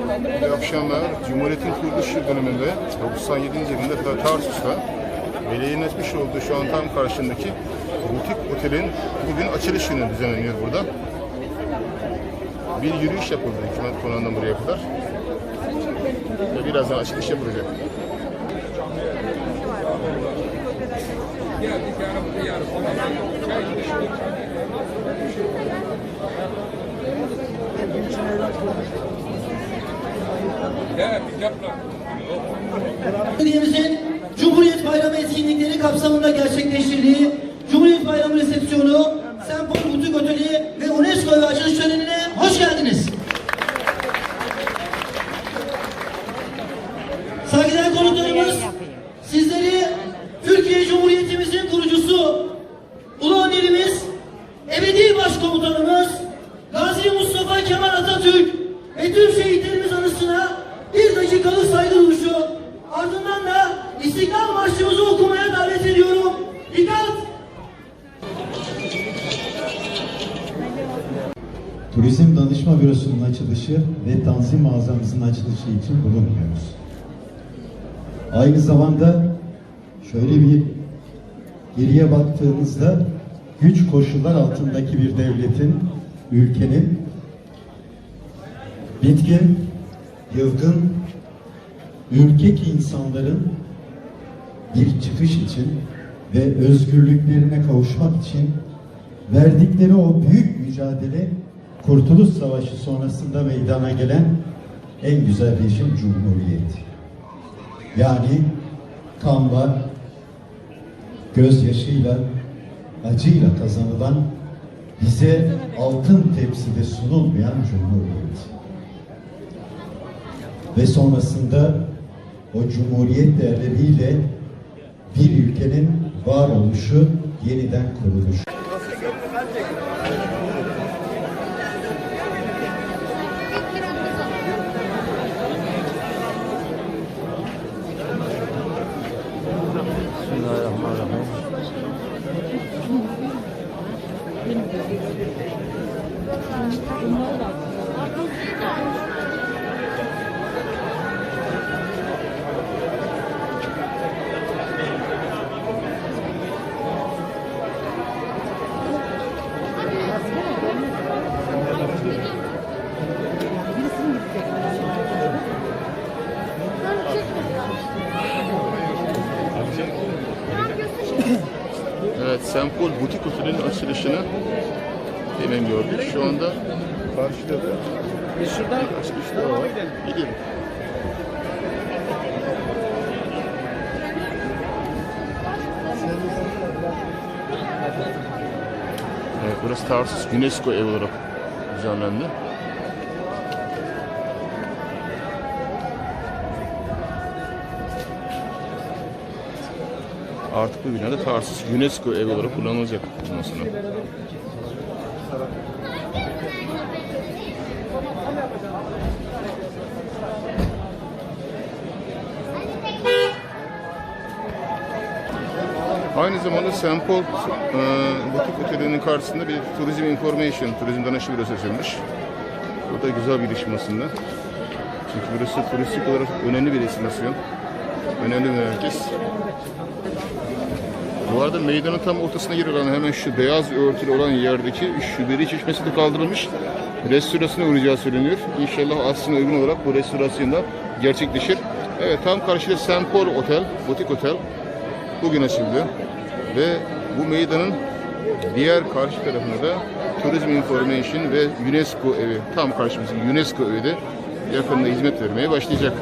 İyi akşamlar. Cumhuriyet'in kuruluş döneminde 97. yılında Ta- Tarsus'ta belediyenin olduğu şu an tam karşındaki butik otelin bugün açılış günü düzenleniyor burada. Bir yürüyüş yapıldı hükümet konağından buraya kadar. Ve birazdan açılış yapılacak. Belediyemizin Cumhuriyet Bayramı etkinlikleri kapsamında gerçekleştirdiği Cumhuriyet Bayramı resepsiyonu, İstiklal Marşımızı okumaya davet ediyorum. Dikkat! Turizm Danışma Bürosu'nun açılışı ve Tanzim Mağazamızın açılışı için bulunmuyoruz. Aynı zamanda şöyle bir geriye baktığınızda güç koşullar altındaki bir devletin, ülkenin bitkin, yılgın, ürkek insanların bir çıkış için ve özgürlüklerine kavuşmak için verdikleri o büyük mücadele Kurtuluş Savaşı sonrasında meydana gelen en güzel rejim Cumhuriyet. Yani kanla, gözyaşıyla, acıyla kazanılan bize altın tepside sunulmayan Cumhuriyet. Ve sonrasında o Cumhuriyet değerleriyle bir ülkenin varoluşu, yeniden kuruluşu. Evet, Sempol Butik Oteli'nin açılışını hemen gördük. Şu anda karşıda da Biz şuradan açılış daha var. Gidelim. Evet, burası Tarsus UNESCO ev olarak düzenlendi. Artık bu binada Tarsus UNESCO ev olarak kullanılacak bundan. Aynı zamanda St. Paul e, Butik Oteli'nin karşısında bir Tourism Information, Turizm Danışma Bürosu açılmış. Bu da güzel bir işim aslında. Çünkü burası turistik olarak önemli bir destinasyon. Önemli bir merkez. Bu arada meydanın tam ortasına yer alan hemen şu beyaz örtülü olan yerdeki şuberi çeşmesi de kaldırılmış. Restorasyona uğrayacağı söyleniyor. İnşallah aslına uygun olarak bu restorasyon da gerçekleşir. Evet tam karşıda St. Paul Otel, Butik Otel bugün açıldı. Ve bu meydanın diğer karşı tarafında da Tourism Information ve UNESCO evi, tam karşımızdaki UNESCO evi de yakında hizmet vermeye başlayacak.